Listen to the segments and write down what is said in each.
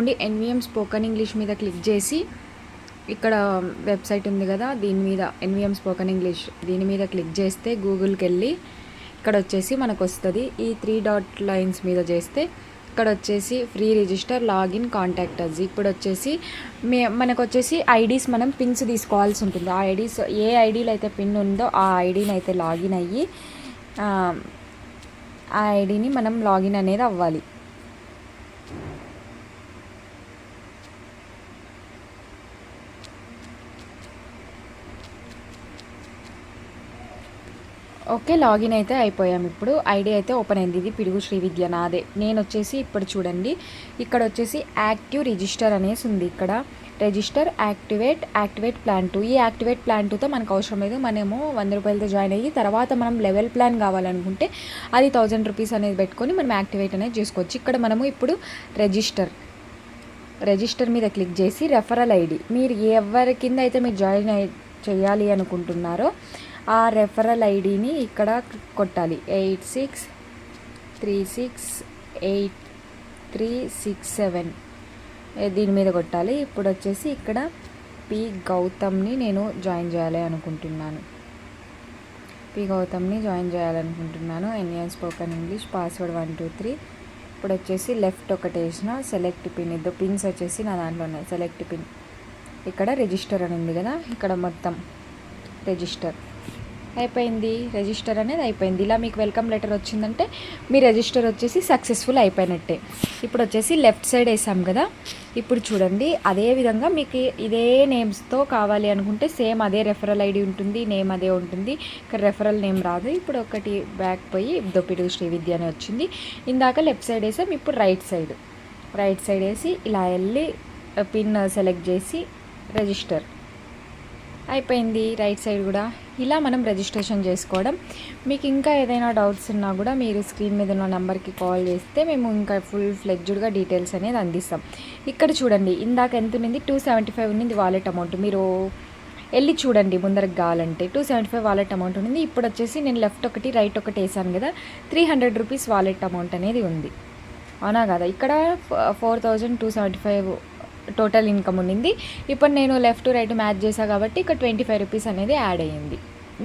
నుండి NVM spoken English మీద click చేసి ఇక్కడ వెబ్సైట్ ఉంది కదా దీని మీద ఎన్విఎం స్పోకన్ ఇంగ్లీష్ దీని మీద క్లిక్ చేస్తే గూగుల్కి వెళ్ళి ఇక్కడ వచ్చేసి మనకు వస్తుంది. ఈ త్రీ డాట్ లైన్స్ మీద చేస్తే ఇక్కడ వచ్చేసి free register login contact us. ఇప్పుడు వచ్చేసి మే మనకు వచ్చేసి ఐడీస్ మనం పిన్స్ తీసుకోవాల్సి ఉంటుంది. ఆ ఐడీస్ ఏ ఐడీలో అయితే పిన్ ఉందో ఆ ఐడీని అయితే లాగిన్ అయ్యి ఆ, ఆ ఐడీని మనం లాగిన్ అనేది అవ్వాలి. ఓకే లాగిన్ అయితే అయిపోయాం ఇప్పుడు. ఐడి అయితే ఓపెన్ అయింది. ఇది పిడుగు శ్రీ విద్య నాదే. నేను వచ్చేసి ఇప్పుడు చూడండి. ఇక్కడ వచ్చేసి యాక్టివ్ రిజిస్టర్ అనేసి ఉంది ఇక్కడ. Register activate activate plan two. ఈ యాక్టివేట్ ప్లాన్ టూతో మనకు అవసరం లేదు. మనము వంద రూపాయలతో జాయిన్ అయ్యి తర్వాత మనం లెవెల్ ప్లాన్ కావాలనుకుంటే అది థౌజండ్ రూపీస్ అనేది పెట్టుకొని మనం యాక్టివేట్ అనేది చేసుకోవచ్చు. ఇక్కడ మనము ఇప్పుడు రిజిస్టర్. రిజిస్టర్ మీద క్లిక్ చేసి రెఫరల్ ఐడి. మీరు ఎవరి కింద అయితే మీరు జాయిన్ చేయాలి అనుకుంటున్నారో ఆ రెఫరల్ ఐడిని ఇక్కడ కొట్టాలి. Eight six three six eight three six seven. దీని మీద కొట్టాలి. ఇప్పుడు వచ్చేసి ఇక్కడ పి గౌతమ్ని నేను జాయిన్ చేయాలి అనుకుంటున్నాను. పి గౌతమ్ని జాయిన్ చేయాలనుకుంటున్నాను. NN spoken English password one two three. ఇప్పుడు వచ్చేసి లెఫ్ట్ ఒకటి వేసిన సెలెక్ట్ పిన్. ఇద్దరు పిన్స్ వచ్చేసి నా దాంట్లో ఉన్నాయి. Select pin. ఇక్కడ రిజిస్టర్ అని ఉంది కదా. ఇక్కడ మొత్తం రిజిస్టర్. అయిపోయింది రిజిస్టర్ అనేది అయిపోయింది. ఇలా మీకు వెల్కమ్ లెటర్ వచ్చిందంటే మీ రిజిస్టర్ వచ్చేసి సక్సెస్ఫుల్ అయిపోయినట్టే. ఇప్పుడు వచ్చేసి లెఫ్ట్ సైడ్ వేసాం కదా. ఇప్పుడు చూడండి అదే విధంగా మీకు ఇదే నేమ్స్తో కావాలి అనుకుంటే సేమ్ అదే రెఫరల్ ఐడి ఉంటుంది నేమ్ అదే ఉంటుంది. ఇక్కడ రెఫరల్ నేమ్ రాదు. ఇప్పుడు ఒకటి బ్యాక్ పోయి దొప్పిడు శ్రీ విద్య అని వచ్చింది. ఇందాక లెఫ్ట్ సైడ్ వేసాం ఇప్పుడు రైట్ సైడ్ రైట్ సైడ్ వేసి ఇలా వెళ్ళి పిన్ సెలెక్ట్ చేసి రిజిస్టర్ అయిపోయింది రైట్ సైడ్ కూడా. ఇలా మనం రిజిస్ట్రేషన్ చేసుకోవడం. మీకు ఇంకా ఏదైనా డౌట్స్ ఉన్నా కూడా మీరు స్క్రీన్ మీద ఉన్న నెంబర్కి కాల్ చేస్తే మేము ఇంకా ఫుల్ ఫ్లెడ్జ్డ్గా డీటెయిల్స్ అనేది అందిస్తాం. ఇక్కడ చూడండి ఇందాక ఎంత ఉన్నింది? టూ సెవెంటీ ఫైవ్ ఉన్నింది వాలెట్ అమౌంట్. మీరు వెళ్ళి చూడండి ముందరకు కావాలంటే two seventy five wallet amount ఉంది ఇప్పుడు వచ్చేసి నేను లెఫ్ట్ ఒకటి రైట్ ఒకటి వేసాను కదా. Three hundred rupees wallet amount అనేది ఉంది. అవునా కదా? ఇక్కడ four thousand two seventy five total income ఉండింది. ఇప్పుడు నేను లెఫ్ట్ రైట్ మ్యాచ్ చేశాను కాబట్టి ఇక్కడ ట్వంటీ ఫైవ్ రూపీస్ అనేది యాడ్ అయ్యింది.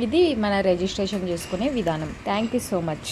ఇది మన రిజిస్ట్రేషన్ చేసుకునే విధానం. Thank you so much.